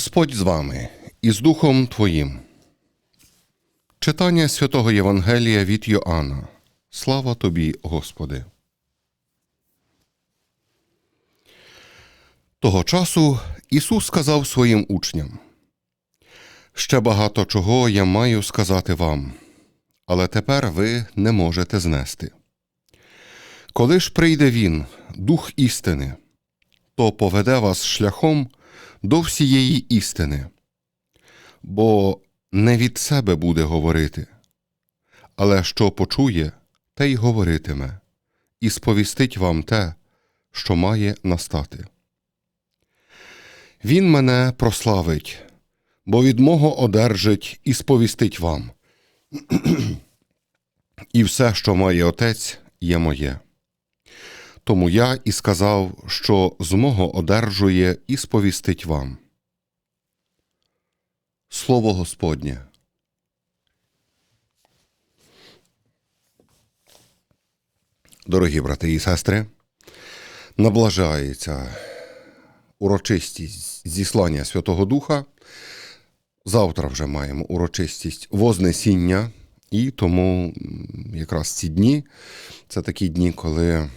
Господь з вами і з Духом Твоїм. Читання святого Євангелія від Йоанна. Слава тобі, Господи. Того часу Ісус сказав своїм учням: Ще багато чого я маю сказати вам, але тепер ви не можете знести. Коли ж прийде Він, Дух істини, то поведе вас шляхом до всієї істини, бо не від себе буде говорити, але що почує, те й говоритиме, і сповістить вам те, що має настати. Він мене прославить, бо від мого одержить і сповістить вам. і все, що має отець, є моє. Тому я і сказав, що з одержує і сповістить вам. Слово Господнє. Дорогі брати і сестри, наближається урочистість зіслання Святого Духа. Завтра вже маємо урочистість Вознесіння, і тому якраз ці дні це такі дні, коли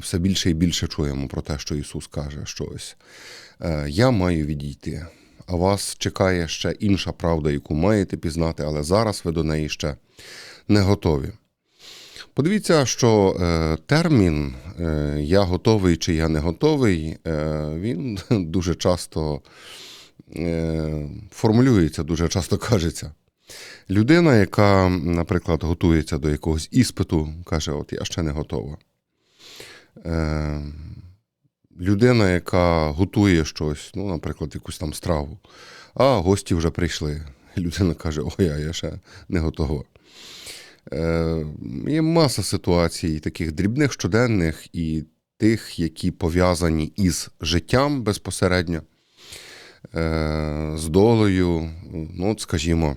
все більше і більше чуємо про те, що Ісус каже, що ось е, я маю відійти, а вас чекає ще інша правда, яку маєте пізнати, але зараз ви до неї ще не готові. Подивіться, що е, термін е, я готовий чи я не готовий, він дуже часто формулюється, дуже часто кажеться. Людина, яка, наприклад, готується до якогось іспиту, каже: От я ще не готова. Е, людина, яка готує щось, ну, наприклад, якусь там страву, а гості вже прийшли. Людина каже: Ой, а я ще не готова. Е, Є маса ситуацій, таких дрібних щоденних і тих, які пов'язані із життям безпосередньо, е, з долею. Ну, от, скажімо,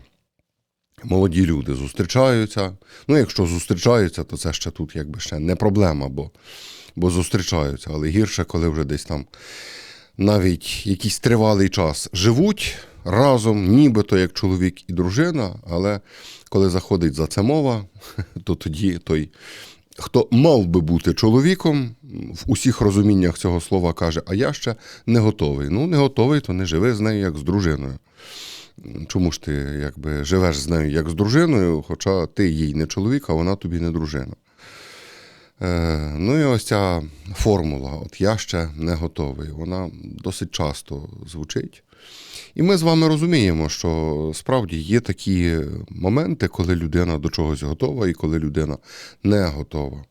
молоді люди зустрічаються. Ну, якщо зустрічаються, то це ще тут якби ще не проблема, бо, бо зустрічаються. Але гірше, коли вже десь там навіть якийсь тривалий час живуть разом, нібито як чоловік і дружина, але коли заходить за це мова, то тоді той, хто мав би бути чоловіком, в усіх розуміннях цього слова каже, а я ще не готовий. Ну, не готовий, то не живи з нею як з дружиною. Чому ж ти якби живеш з нею як з дружиною, хоча ти їй не чоловік, а вона тобі не дружина. Е, ну і ось ця формула, от я ще не готовий, вона досить часто звучить. І ми з вами розуміємо, що справді є такі моменти, коли людина до чогось готова і коли людина не готова.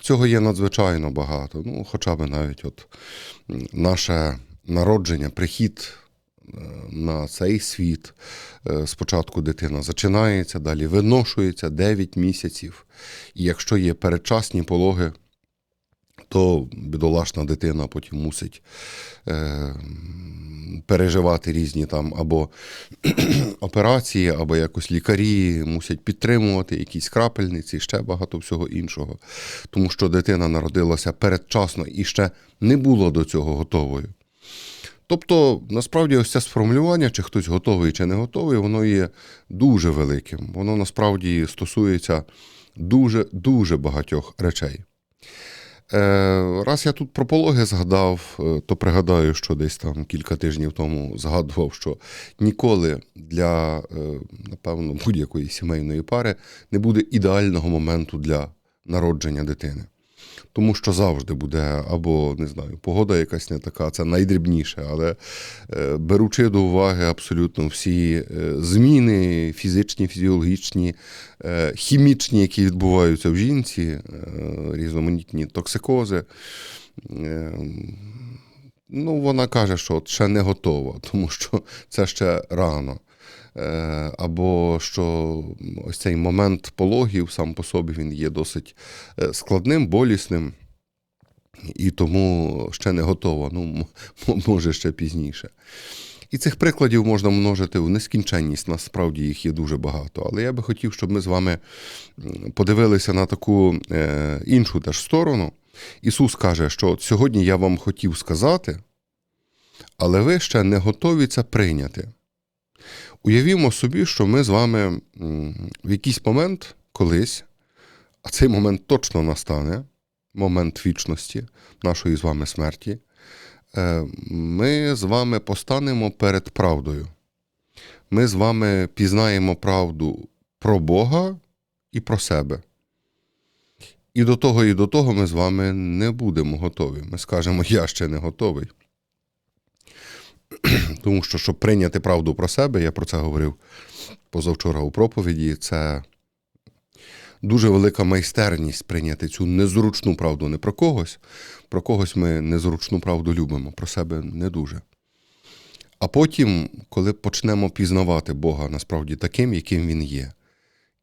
Цього є надзвичайно багато. Ну, хоча б навіть от наше народження, прихід на цей світ. Е, Спочатку дитина зачинається, далі виношується 9 місяців. І якщо є передчасні пологи, то бідолашна дитина потім мусить е, переживати різні там або операції, або якось лікарі мусять підтримувати якісь крапельниці, ще багато всього іншого. Тому що дитина народилася передчасно і ще не було до цього готовою. Тобто, насправді, ось це сформулювання, чи хтось готовий, чи не готовий, воно є дуже великим. Воно насправді стосується дуже дуже багатьох речей. Е, раз я тут про пологи згадав, е, то пригадаю, що десь там кілька тижнів тому згадував, що ніколи для, е, напевно, будь-якої сімейної пари не буде ідеального моменту для народження дитини. Тому що завжди буде або не знаю, погода якась не така, це найдрібніше, але е, беручи до уваги абсолютно всі е, зміни фізичні, фізіологічні, е, хімічні, які відбуваються в жінці, різноманітні токсикози. Ну, вона каже, що ще не готова, тому що це ще рано. Е, Або що ось цей момент пологів сам по собі він є досить е, складним, болісним, і тому ще не готова. Ну, може, ще пізніше. І цих прикладів можна множити в нескінченність, насправді їх є дуже багато. Але я би хотів, щоб ми з вами подивилися на таку е, іншу теж сторону. Ісус каже, що сьогодні я вам хотів сказати, але ви ще не готові це прийняти. Уявімо собі, що ми з вами в якийсь момент колись, а цей момент точно настане, момент вічності нашої з вами смерті, е, ми з вами постанемо перед правдою. Ми з вами пізнаємо правду про Бога і про себе. І до того, і до того ми з вами не будемо готові. Ми скажемо, я ще не готовий. Тому що, щоб прийняти правду про себе, я про це говорив позавчора у проповіді, це дуже велика майстерність прийняти цю незручну правду не про когось. Про когось ми незручну правду любимо, про себе не дуже. А потім, коли почнемо пізнавати Бога насправді таким, яким Він є.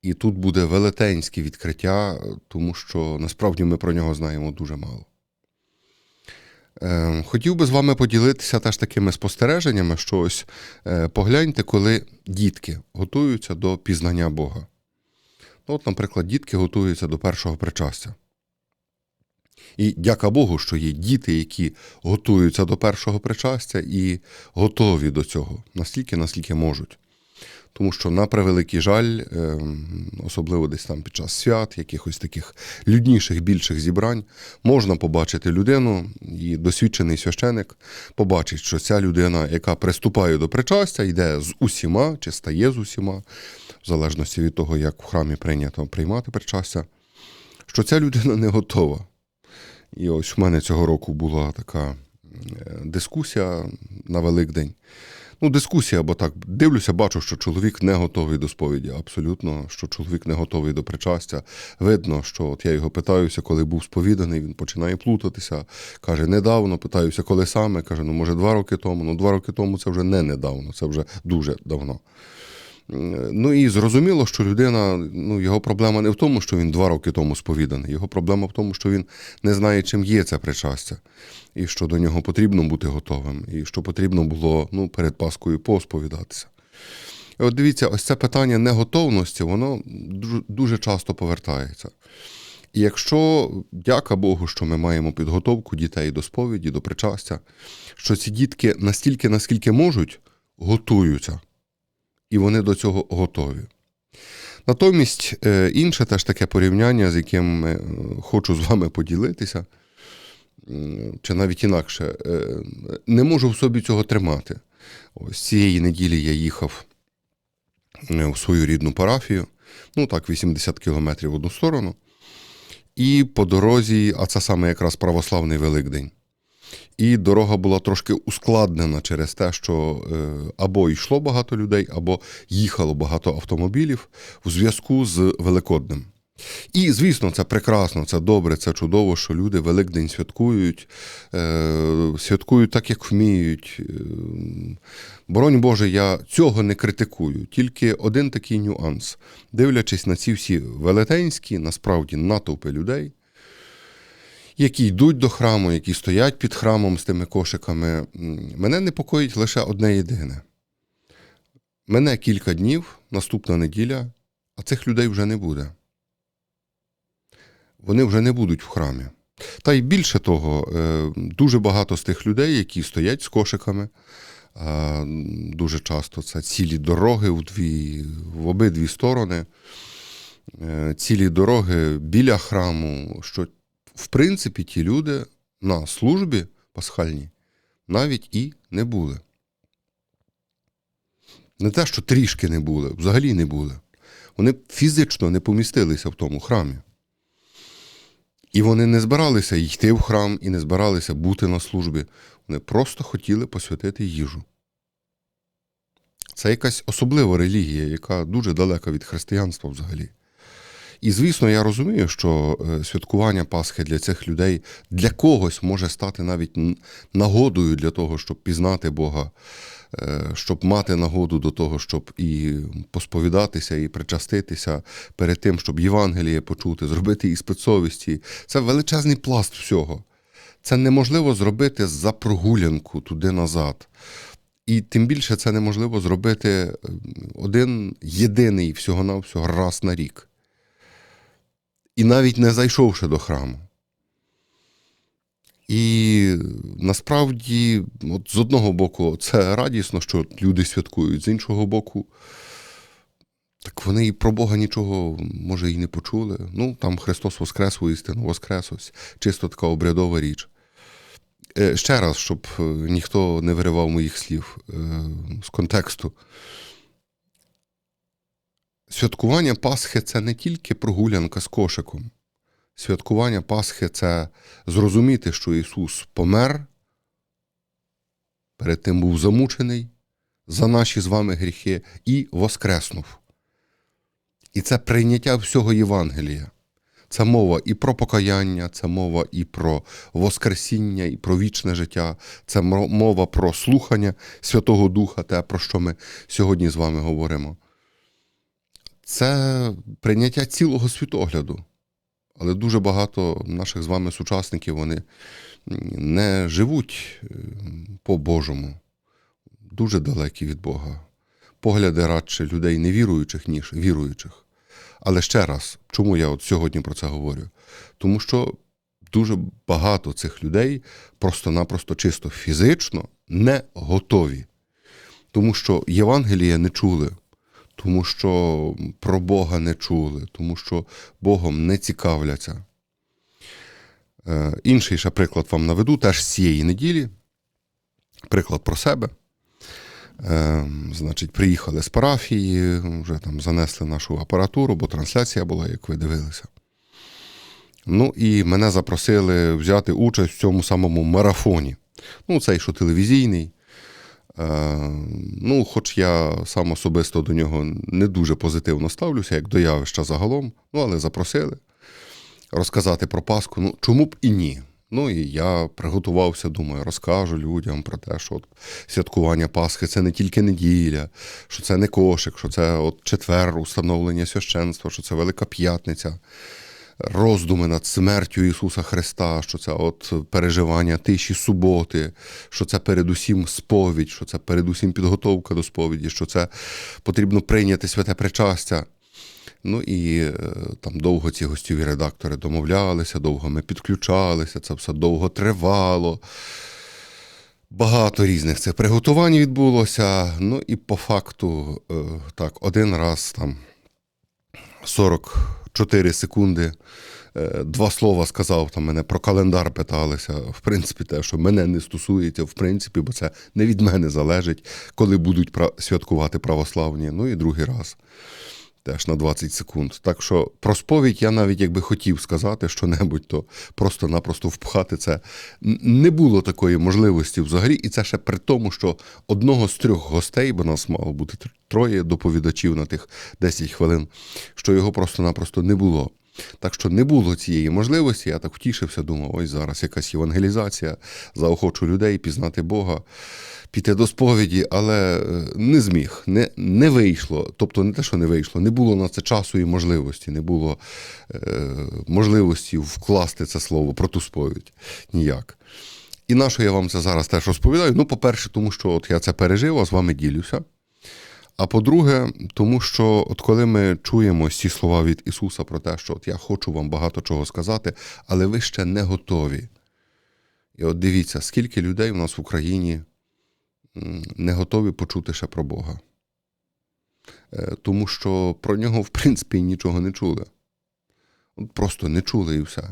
І тут буде велетенське відкриття, тому що насправді ми про нього знаємо дуже мало. Е, Хотів би з вами поділитися теж такими спостереженнями, що ось е, погляньте, коли дітки готуються до пізнання Бога. Ну, От, наприклад, дітки готуються до першого причастя. І дяка Богу, що є діти, які готуються до першого причастя і готові до цього настільки, наскільки можуть. Тому що, на превеликий жаль, ем, особливо десь там під час свят, якихось таких людніших, більших зібрань, можна побачити людину, і досвідчений священик побачить, що ця людина, яка приступає до причастя, йде з усіма чи стає з усіма, в залежності від того, як в храмі прийнято приймати причастя, що ця людина не готова. І ось у мене цього року була така е, дискусія на Великдень. Ну, дискусія, бо так дивлюся, бачу, що чоловік не готовий до сповіді. Абсолютно, що чоловік не готовий до причастя. Видно, що от я його питаюся, коли був сповіданий, він починає плутатися. Каже, недавно питаюся, коли саме. Каже, ну може два роки тому. Ну, два роки тому це вже не недавно, це вже дуже давно. Ну і зрозуміло, що людина, ну його проблема не в тому, що він два роки тому сповіданий. Його проблема в тому, що він не знає, чим є це причастя, і що до нього потрібно бути готовим, і що потрібно було ну, перед Паскою посповідатися. І от дивіться, ось це питання неготовності, воно дуже, часто повертається. І якщо, дяка Богу, що ми маємо підготовку дітей до сповіді, до причастя, що ці дітки настільки, наскільки можуть, готуються і вони до цього готові. Натомість е, інше теж таке порівняння, з яким е, хочу з вами поділитися, чи навіть інакше, е, не можу в собі цього тримати. Ось цієї неділі я їхав в свою рідну парафію, ну так, 80 кілометрів в одну сторону. І по дорозі, а це саме якраз православний Великдень. І дорога була трошки ускладнена через те, що або йшло багато людей, або їхало багато автомобілів у зв'язку з Великоднем. І, звісно, це прекрасно, це добре, це чудово, що люди Великдень святкують, святкують так, як вміють. Боронь Боже, я цього не критикую, тільки один такий нюанс. Дивлячись на ці всі велетенські, насправді натовпи людей які йдуть до храму, які стоять під храмом з тими кошиками, мене непокоїть лише одне єдине. Мене кілька днів, наступна неділя, а цих людей вже не буде. Вони вже не будуть в храмі. Та й більше того, дуже багато з тих людей, які стоять з кошиками, дуже часто це цілі дороги в, дві, в обидві сторони, цілі дороги біля храму, що в принципі, ті люди на службі пасхальній навіть і не були. Не те, що трішки не були, взагалі не були. Вони фізично не помістилися в тому храмі. І вони не збиралися йти в храм і не збиралися бути на службі. Вони просто хотіли посвятити їжу. Це якась особлива релігія, яка дуже далека від християнства взагалі. І, звісно, я розумію, що святкування Пасхи для цих людей для когось може стати навіть нагодою для того, щоб пізнати Бога, щоб мати нагоду до того, щоб і посповідатися, і причаститися перед тим, щоб Євангеліє почути, зробити іспит совісті. Це величезний пласт всього. Це неможливо зробити за прогулянку туди назад. І тим більше це неможливо зробити один єдиний всього-навсього раз на рік і навіть не зайшовши до храму. І насправді, от з одного боку, це радісно, що люди святкують, з іншого боку, так вони і про Бога нічого, може, і не почули. Ну, там Христос Воскрес, воістину Воскрес, ось чисто така обрядова річ. Е, Ще раз, щоб е, ніхто не виривав моїх слів е, з контексту. Святкування Пасхи це не тільки прогулянка з кошиком. Святкування Пасхи це зрозуміти, що Ісус помер, перед тим був замучений за наші з вами гріхи і воскреснув. І це прийняття всього Євангелія. Це мова і про покаяння, це мова і про Воскресіння, і про вічне життя, це мова про слухання Святого Духа, те, про що ми сьогодні з вами говоримо. Це прийняття цілого світогляду. Але дуже багато наших з вами сучасників вони не живуть е, по-божому, дуже далекі від Бога. Погляди радше людей невіруючих, ніж віруючих. Але ще раз, чому я от сьогодні про це говорю? Тому що дуже багато цих людей просто-напросто чисто фізично не готові. Тому що Євангелія не чули, тому що про Бога не чули, тому що Богом не цікавляться. Е, інший ще приклад вам наведу, теж з цієї неділі. Приклад про себе. Е, значить, приїхали з парафії, вже там занесли нашу апаратуру, бо трансляція була, як ви дивилися. Ну і мене запросили взяти участь в цьому самому марафоні. Ну, цей, що телевізійний. Е, ну, хоч я сам особисто до нього не дуже позитивно ставлюся, як до явища загалом, ну, але запросили розказати про Пасху. Ну, чому б і ні? Ну і я приготувався, думаю, розкажу людям про те, що от святкування Пасхи це не тільки неділя, що це не кошик, що це от четвер установлення священства, що це Велика П'ятниця, роздуми над смертю Ісуса Христа, що це от переживання тиші суботи, що це передусім сповідь, що це передусім підготовка до сповіді, що це потрібно прийняти святе причастя. Ну і е, там довго ці гостєві редактори домовлялися, довго ми підключалися, це все довго тривало. Багато різних цих приготувань відбулося. Ну і по факту, е, так, один раз там 44 секунди. е, Два слова сказав, там мене про календар питалися. В принципі, те, що мене не стосується, в принципі, бо це не від мене залежить, коли будуть святкувати православні. Ну і другий раз теж на 20 секунд. Так що про сповідь я навіть якби хотів сказати що-небудь, то просто-напросто впхати це не було такої можливості взагалі, і це ще при тому, що одного з трьох гостей, бо нас мало бути троє доповідачів на тих 10 хвилин, що його просто-напросто не було. Так що не було цієї можливості, я так втішився, думав, ось зараз якась євангелізація, заохочу людей пізнати Бога, піти до сповіді, але е, не зміг, не, не вийшло. Тобто не те, що не вийшло, не було на це часу і можливості, не було е, можливості вкласти це слово про ту сповідь ніяк. І на що я вам це зараз теж розповідаю? Ну, по-перше, тому що от я це пережив, а з вами ділюся. А по-друге, тому що от коли ми чуємо ці слова від Ісуса про те, що от я хочу вам багато чого сказати, але ви ще не готові. І от дивіться, скільки людей у нас в Україні не готові почути ще про Бога. Е, Тому що про нього, в принципі, нічого не чули. Просто не чули і все.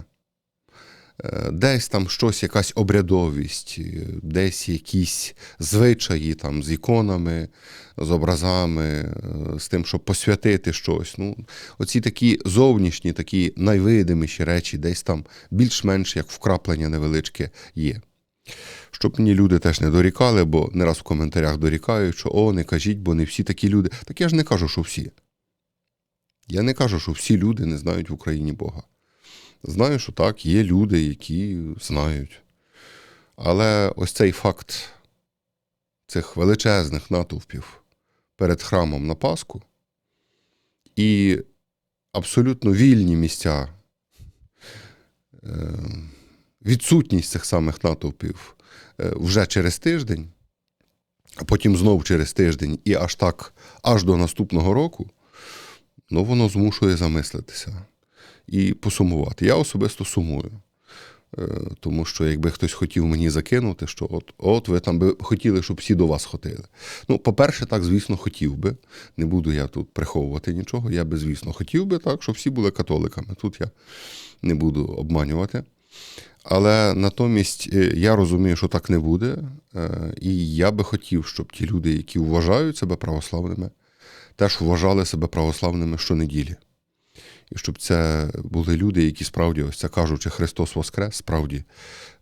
Е, Десь там щось, якась обрядовість, е, десь якісь звичаї там з іконами, з образами, е, з тим, щоб посвятити щось. Ну, оці такі зовнішні, такі найвидиміші речі, десь там більш-менш як вкраплення невеличке є. Щоб мені люди теж не дорікали, бо не раз в коментарях дорікають, що о, не кажіть, бо не всі такі люди. Так я ж не кажу, що всі. Я не кажу, що всі люди не знають в Україні Бога. Знаю, що так, є люди, які знають. Але ось цей факт цих величезних натовпів перед храмом на Пасху і абсолютно вільні місця, е, відсутність цих самих натовпів е, вже через тиждень, а потім знов через тиждень, і аж так, аж до наступного року, ну воно змушує замислитися і посумувати. Я особисто сумую. Е, Тому що якби хтось хотів мені закинути, що от, от ви там би хотіли, щоб всі до вас ходили. Ну, по-перше, так, звісно, хотів би. Не буду я тут приховувати нічого. Я би, звісно, хотів би так, щоб всі були католиками. Тут я не буду обманювати. Але натомість е, я розумію, що так не буде. е, І я би хотів, щоб ті люди, які вважають себе православними, теж вважали себе православними щонеділі. І щоб це були люди, які справді, ось це кажучи, Христос Воскрес, справді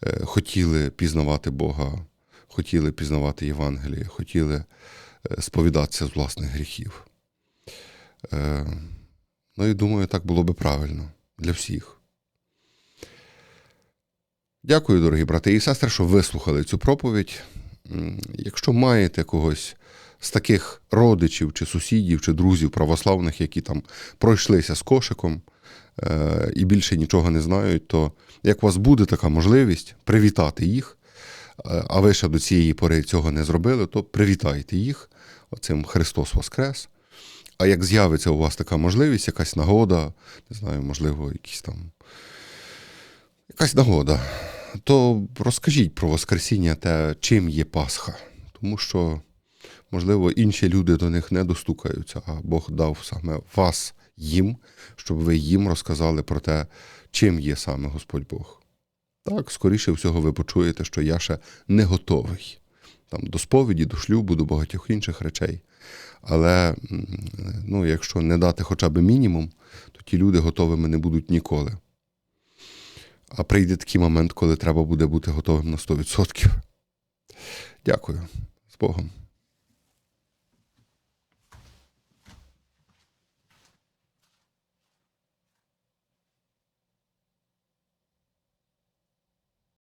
е, хотіли пізнавати Бога, хотіли пізнавати Євангеліє, хотіли е, сповідатися з власних гріхів. Е, Ну і думаю, так було би правильно для всіх. Дякую, дорогі брати і сестри, що вислухали цю проповідь. Якщо маєте когось з таких родичів, чи сусідів, чи друзів православних, які там пройшлися з кошиком е, і більше нічого не знають, то як у вас буде така можливість привітати їх, е, а ви ще до цієї пори цього не зробили, то привітайте їх оцим Христос Воскрес. А як з'явиться у вас така можливість, якась нагода, не знаю, можливо, якісь там якась нагода, то розкажіть про Воскресіння те, чим є Пасха. Тому що, можливо, інші люди до них не достукаються, а Бог дав саме вас їм, щоб ви їм розказали про те, чим є саме Господь Бог. Так, скоріше всього, ви почуєте, що я ще не готовий там, до сповіді, до шлюбу, до багатьох інших речей. Але ну, якщо не дати хоча б мінімум, то ті люди готовими не будуть ніколи. А прийде такий момент, коли треба буде бути готовим на 100%. Дякую. З Богом.